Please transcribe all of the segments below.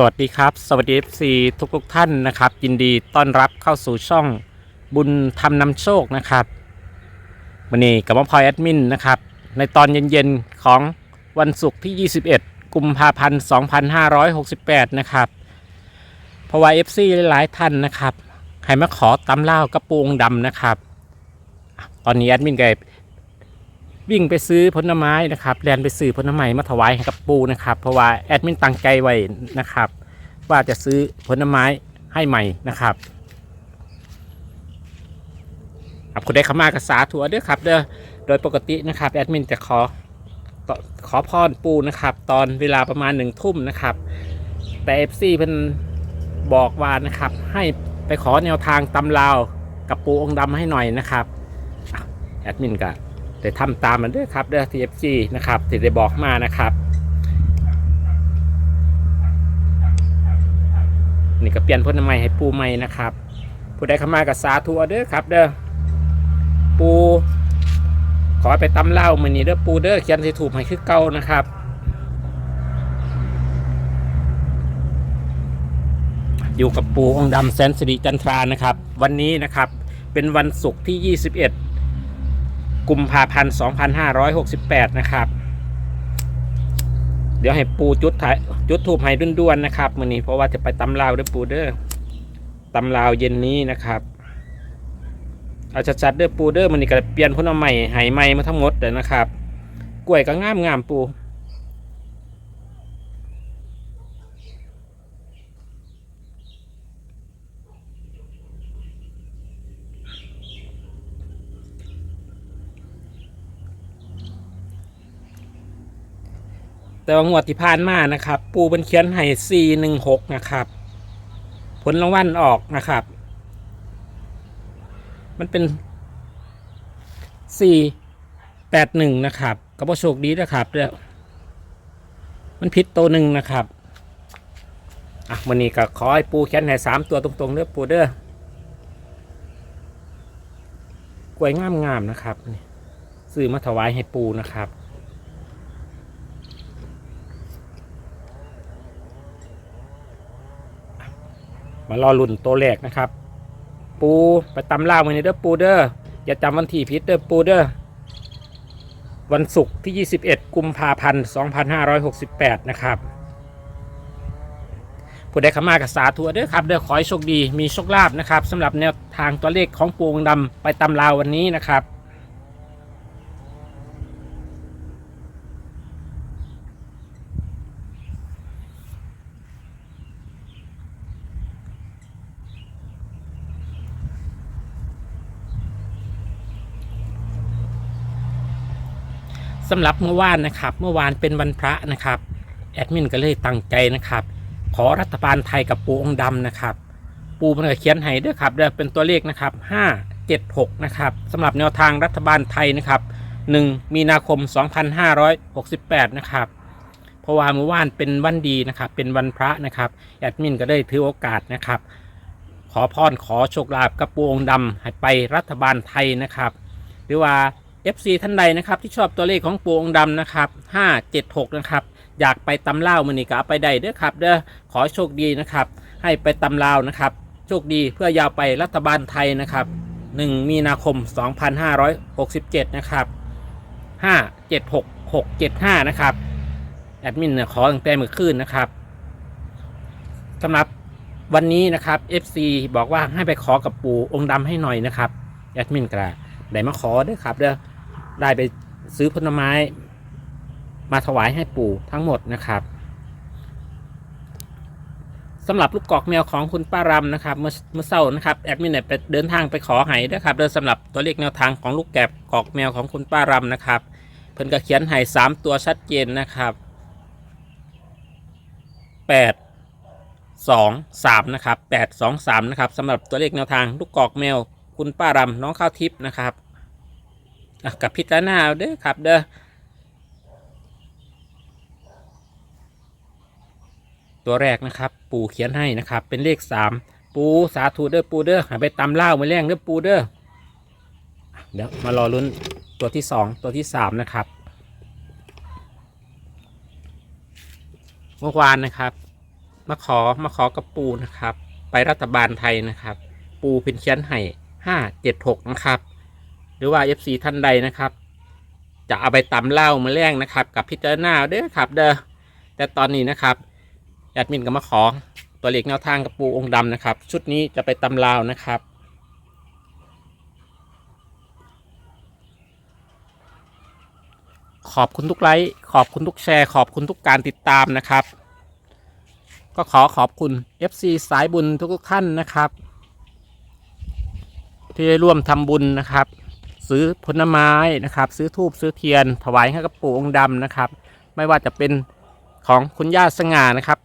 สวัสดีครับ สวัสดี FC ทุกทุกท่านนะครับ ยินดีต้อนรับเข้าสู่ช่องบุญธรรมนำโชคนะครับวันนี้กับมะพลอยแอดมินนะครับ ในตอนเย็นๆของวันศุกร์ที่ 21 กุมภาพันธ์ 2568 นะครับเพราะว่า FC หลายท่านนะครับ ให้มาขอตำเล่า กระปรงดำนะครับ ตอนนี้แอดมินก็ วิ่งไปซื้อผลไม้นะครับแลนไปซื้อผลไม้มาถวายให้กับปูนะครับ เพราะว่าแอดมินตั้งใจไว้นะครับ ว่าจะซื้อผลไม้ให้ใหม่นะครับครับคุณได้ขมากระสาถั่วเด้อครับเด้อโดยปกตินะครับแอดมินจะขอขอพรปูนะครับ ตอนเวลาประมาณหนึ่งทุ่มนะครับ แต่เอฟซีเพิ่นบอกว่านะครับ ให้ไปขอแนวทางตำราวกับปูองค์ดำให้หน่อยนะครับแอดมินก็ ได้ทำตามมันด้วยครับเด้อทีเอฟซีนะครับที่ได้บอกมานะครับ นี่ก็เปลี่ยนพ่นใหม่ให้ปูใหม่นะครับ ผู้ใดเข้ามากับสาธุเอาเด้อครับ เด้อปู ขอไปตำเล่ามือนี้เด้อปูเด้อเขียนสิถูกให้คือเก่านะครับอยู่กับปูองค์ดำแสนสิริจันทรานะครับ วันนี้นะครับเป็นวันศุกร์ที่ 21 กุมภาพันธ์2568 นะครับ เดี๋ยวให้ปูจุดถ่ายจุดทูบให้ด้วนๆนะครับมือนี้เพราะว่าจะไปตำลาวด้วยปูเด้อตำลาวเย็นนี้นะครับเอาชัดๆเด้อปูเด้อมันนี่ก็เปลี่ยนพ้นเอาใหม่ไหใหม่มาทั้งหมดเลยนะครับ กล้วยก็งามงามปู แต่ว่างวดที่ผ่านมานะครับ ปูเป็นเขียนให้สี่หนึ่งหกนะครับ ผลรางวัลออกนะครับ มันเป็นสี่แปดหนึ่งนะครับก็บ่โชคดีนะครับเด้อมันผิดตัวหนึ่งนะครับอะวันนี้ก็ขอให้ปูเขียนให้สามตัวตรงๆเด้อปูเด้อกล้วยงามๆนะครับนี่ซื้อมาถวายให้ปูนะครับ มารอลุ่นตัวแรกนะครับ ปูไปตำล่ามือนี้เด้อปูเด้ออย่าจำวันที่ผิดเด้อปูเด้อวันศุกร์ที่ 21 กุมภาพันธ์ 2568 นะครับ ผู้ใดขมากับสาธุเด้อครับเด้อขอให้โชคดีมีโชคลาภนะครับสำหรับแนวทางตัวเลขของปูงดำไปตำลาววันนี้นะครับ สำหรับเมื่อวานนะครับ เมื่อวานเป็นวันพระนะครับ แอดมินก็เลยตั้งใจนะครับ ขอรัฐบาลไทยกับปูองค์ดำนะครับ ปูมันก็เขียนให้ด้วยครับเดี๋ยวเป็นตัวเลขนะครับ5 7 6นะครับสำหรับแนวทางรัฐบาลไทยนะครับ1มีนาคม 2568 นะครับ เพราะว่าเมื่อวานเป็นวันดีนะครับ เป็นวันพระนะครับ แอดมินก็ได้ถือโอกาสนะครับ ขอพรขอโชคลาภกับปูองดำให้ไปรัฐบาลไทยนะครับ หรือว่า FC ท่านใดนะครับที่ชอบตัวเลขของปูองค์ดำนะครับ576 นะครับ อยากไปตำเล่ามือนี้ก็ไปได้เด้อครับเด้อขอโชคดีนะครับ ให้ไปตำเลานะครับ โชคดีเพื่อยาวไปรัฐบาลไทยนะครับ 1 มีนาคม 2567 นะครับ 576 675 นะครับ แอดมินขอตั้งแต่เมื่อคืนนะครับสำหรับวันนี้นะครับ FC บอกว่าให้ไปขอกับปู่องค์ดำให้หน่อยนะครับแอดมินกระได้มาขอเด้อครับเด้อ ได้ไปซื้อผลไม้มาถวายให้ปู่ทั้งหมดนะครับสำหรับลูกกอกแมวของคุณป้ารำนะครับ เมื่อเมื่อเช้านะครับแอดมินเนี่ยไปเดินทางไปขอไห้ด้วยครับเดินสำหรับตัวเลขแนวทางของลูกแกบกอกแมวของคุณป้ารำนะครับ เพิ่นก็เขียนไห้สามตัวชัดเจนนะครับแปดสองสามนะครับแปดสองสามนะครับสำหรับตัวเลขแนวทางลูกกอกแมวคุณป้ารำน้องข้าวทิพย์นะครับ กับพิจารณาเด้อครับเด้อตัวแรกนะครับ ปูเขียนให้นะครับ เป็นเลขสามปูสาธุเด้อปูเด้อหาไปตำเล่ามาแรงเด้อปูเด้อเดี๋ยวมารอลุ้นตัวที่สองตัวที่สามนะครับเมื่อวานนะครับ มาขอมาขอกับปูนะครับ ไปรัฐบาลไทยนะครับ ปูเป็นเขียนให้ห้าเจ็ดหกนะครับ หรือว่า FC ท่านใดนะครับ จะเอาไปตำเหล้ามาแล้งนะครับ กับพิจารณาเด้อครับเด้อแต่ตอนนี้นะครับแอดมินก็มาขอตัวเลขแนวทางกับปูองค์ดำนะครับ ชุดนี้จะไปตำลาวนะครับขอบคุณทุกไลค์ขอบคุณทุกแชร์ ขอบคุณทุกการติดตามนะครับ ก็ขอขอบคุณ FC สายบุญทุกท่านนะครับ ที่ได้ร่วมทำบุญนะครับ ซื้อผลไม้นะครับ ซื้อทูบซื้อเทียน ถวายให้กับปู่องค์ดำนะครับ ไม่ว่าจะเป็นของคุณย่าสง่านะครับ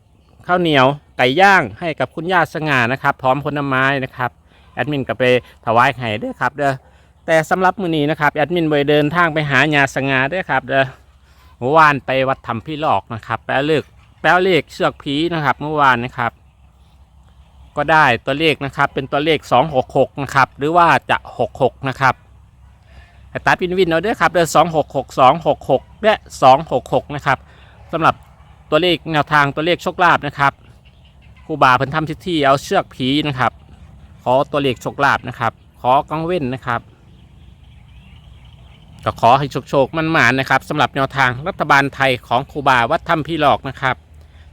ข้าวเหนียวไก่ย่างให้กับคุณย่าสง่านะครับ พร้อมผลไม้นะครับแอดมินก็ไปถวายให้ด้วยครับเด้อแต่สำหรับมื้อนี้นะครับแอดมินไปเดินทางไปหาญาสง่าด้วยครับเด้อเมื่อวานไปวัดธรรมพี่หลอกนะครับ แปลเลือกแปลเลขเชือกผีนะครับ เมื่อวานนะครับ ก็ได้ตัวเลขนะครับ เป็นตัวเลข 266 นะครับ หรือว่าจะ 66 นะครับ ตัดวินวินเอาด้วยครับเดือน266 266และ266นะครับสำหรับตัวเลขแนวทางตัวเลขโชคลาภนะครับครูบาเพิ่นทำพิธีเอาเชือกผีนะครับ ขอตัวเลขโชคลาภนะครับ ขอกังเว้นนะครับ ก็ขอให้โชคโชคมันหมานนะครับสำหรับแนวทางรัฐบาลไทยของครูบาวัดถ้ำพี่หลอกนะครับ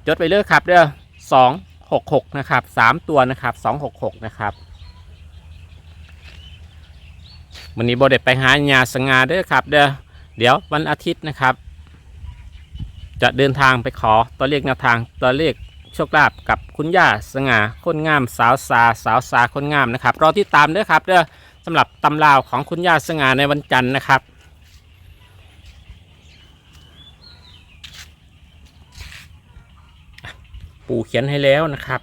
จดไปเลยครับเด้อสองหกหกนะครับสามตัวนะครับสองหกหกนะครับ วันนี้โบเด็ไปหาญาสงาเด้อครับ เด้อเดี๋ยววันอาทิตย์นะครับ จะเดินทางไปขอตัวเลขแนวทางตัวเลขโชคลาภกับคุณย่าสง่าคนงามสาวสาสาวสาคนงามนะครับรอที่ตามเด้อครับเด้อสำหรับตำราวของคุณย่าสง่าในวันจันทร์นะครับปู่เขียนให้แล้วนะครับ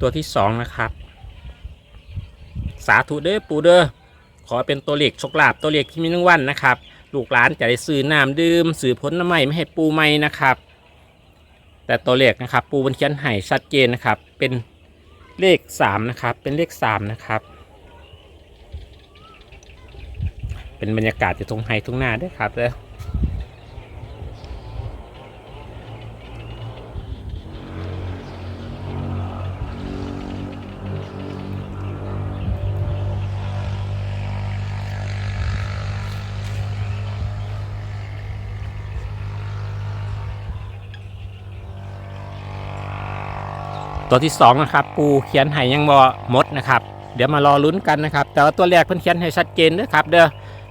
ตัวที่สองนะครับ สาธุเด้อปูเด้อขอเป็นตัวเลขโชคลาภตัวเลขที่มีรางวัลนะครับลูกหลานจะได้ซื้อน้ำดื่มซื้อผลไม้ไม่ให้ปูไม่นะครับ แต่ตัวเลขนะครับ ปูบนเขียนให้ชัดเจนนะครับ เป็นเลขสามนะครับ เป็นเลขสามนะครับ เป็นบรรยากาศจะตรงไฮทุ่งหน้าด้วยครับเด้อ ตัวที่สองนะครับปูเขียนให้ยังบ่หมดนะครับ เดี๋ยวมารอลุ้นกันนะครับ แต่ว่าตัวแรกเพิ่นเขียนให้ชัดเจนนะครับ เด้อ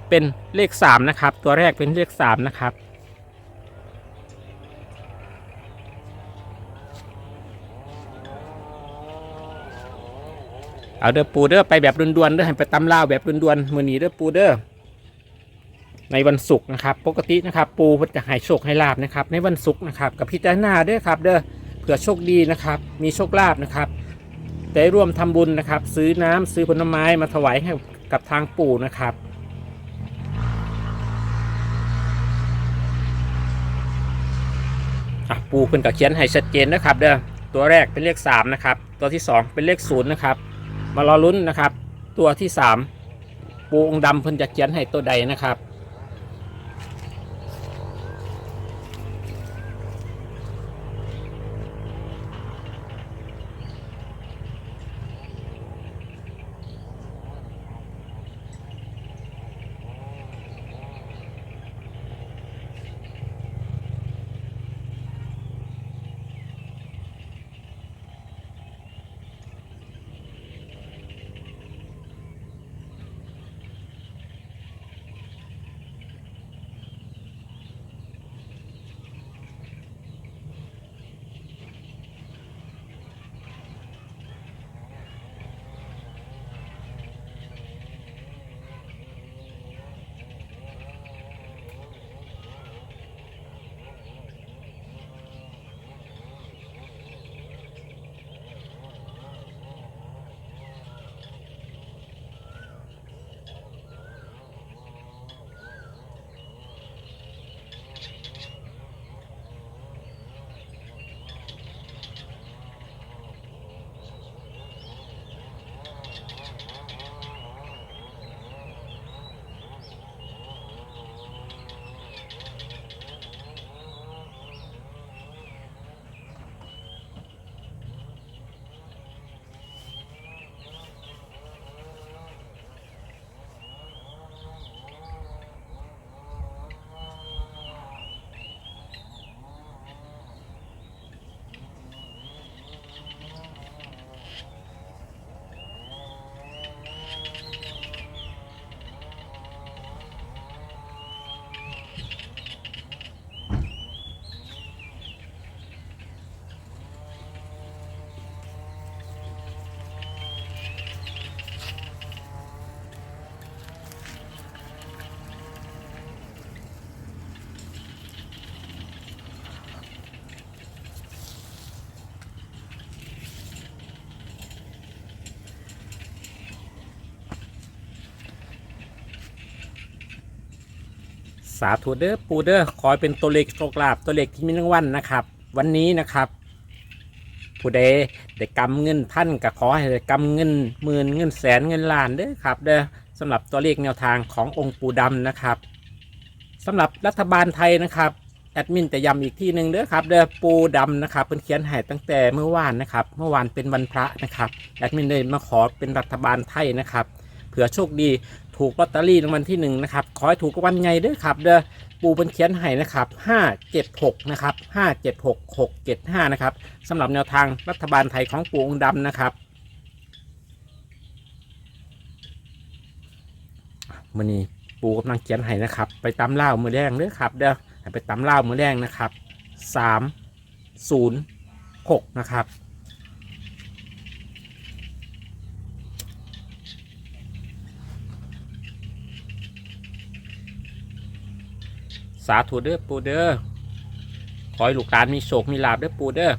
เป็นเลขสามนะครับ ตัวแรกเป็นเลขสามนะครับเอาเด้อปูเด้อไปแบบด่วนๆเด้อให้ไปตำล่าวแบบด่วนๆมือนี้เด้อปูเด้อในวันศุกร์นะครับ ปกตินะครับ ปูเพิ่นจะให้โชคให้ลาบนะครับ ในวันศุกร์นะครับ กับพิจารณาเด้อครับ เด้อ ผื่อโชคดีนะครับ มีโชคลาภนะครับได้ร่วมทำบุญนะครับ ซื้อน้ำซื้อผลไม้มาถวายให้กับทางปู่นะครับปูเพิ่นก็เขียนให้ชัดเจนนะครับเด้อตัวแรกเป็นเลข3นะครับตัวที่ 2 เป็นเลข0นะครับมารอลุ้นนะครับ ตัวที่ 3 ปูองค์ดำเพิ่นจะเขียนให้ตัวใดนะครับ สาธุเด้อปูเด้อขอเป็นตัวเลขโชคลาภตัวเลขที่มีรางวัลนะครับ วันนี้นะครับผู้ใดได้กำเงินพันก็ขอให้ได้กำเงินหมื่นเงินแสนเงินล้านเด้อครับเด้อสำหรับตัวเลขแนวทางขององค์ปูดำนะครับสำหรับรัฐบาลไทยนะครับแอดมินจะย้ำอีกที่หนึ่งเด้อครับเด้อปูดำนะครับเป็นเขียนให้ตั้งแต่เมื่อวานนะครับ เมื่อวานเป็นวันพระนะครับแอดมินเลยมาขอเป็นรัฐบาลไทยนะครับ ผื่อโชคดีถูกลอตเตอรี่รางวัลที่หนึ่งนะครับขอให้ถูกรางวัลใหญ่เด้อครับเด้อปูเป็นเขียนให้นะครับ576นะครับ576 675นะครับสำหรับแนวทางรัฐบาลไทยของปูองค์ดำนะครับมือนี้ปูกำลังเขียนให้นะครับ ไปตำเล่ามือแรงเด้อครับเด้อไปตำเล่ามือแรงนะครับ3 0 6นะครับ สาธุเด้อปูเด้อขอให้ลูกหลานมีโศกมีลาบเด้อปูเด้อ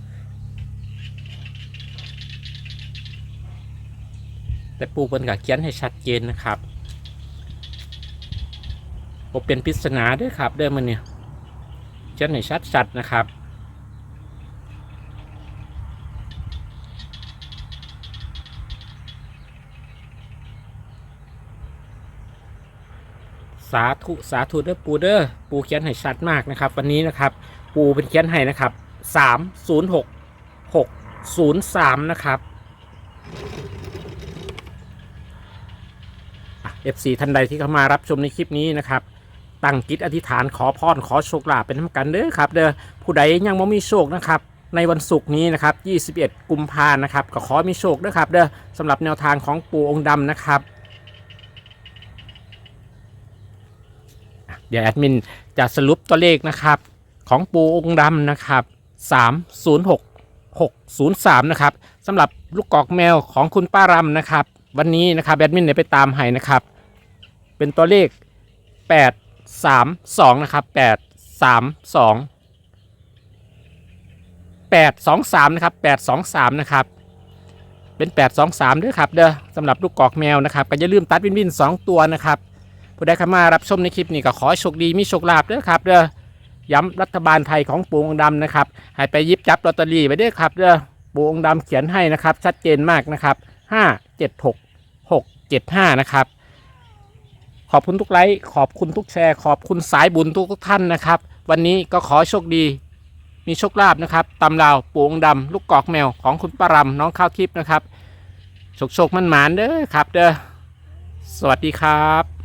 แต่ปูเพิ่นก็เขียนให้ชัดเจนนะครับผมเป็นปริศนาด้วยครับเด้อมันเนี่ยเขียนให้ชัดๆนะครับ สาธุสาธุเด้อปูเด้อปูเขียนให้ชัดมากนะครับ วันนี้นะครับ ปูเป็นเขียนให้นะครับสามศูนย์หกหกศูนย์สามนะครับเอฟซีท่านใดที่เข้ามารับชมในคลิปนี้นะครับตั้งจิตอธิษฐานขอพรขอโชคลาภเป็นทำกันเด้อครับเด้อผู้ใดยังไม่มีโชคนะครับ ในวันศุกร์นี้นะครับ 21 กุมภานะครับก็ขอมีโชคด้วยครับเด้อสำหรับแนวทางของปูองค์ดำนะครับ เดี๋ยวแอดมินจะสรุปตัวเลขนะครับของปูองค์ดำนะครับ 306 603 นะครับสำหรับลูกกอกแมวของคุณป้ารำนะครับ วันนี้นะครับแอดมินเดี๋ยไปตามให้นะครับ เป็นตัวเลข 832 นะครับ 832 823 นะครับ 823 นะครับ เป็น 823 ด้วยครับเด้อสำหรับลูกกอกแมวนะครับ ก็อย่าลืมตัดวินวิน 2 ตัวนะครับ ผู้ใดเข้ามารับชมในคลิปนี้ก็ขอโชคดีมีโชคลาภเด้อครับเด้อย้ำรัฐบาลไทยของปูองค์ดำนะครับให้ไปยิบจับลอตเตอรี่ไว้เด้อครับเด้อปูองค์ดำเขียนให้นะครับ ชัดเจนมากนะครับห้าเจ็ดหกหกเจ็ดห้านะครับขอบคุณทุกไลค์ขอบคุณทุกแชร์ ขอบคุณสายบุญทุกท่านนะครับ วันนี้ก็ขอโชคดี มีโชคลาภนะครับตำราวปูองดำลูกกอกแมวของคุณปารำน้องข้าวทิพย์นะครับโชคโชคมันหมานเด้อครับเด้อสวัสดีครับ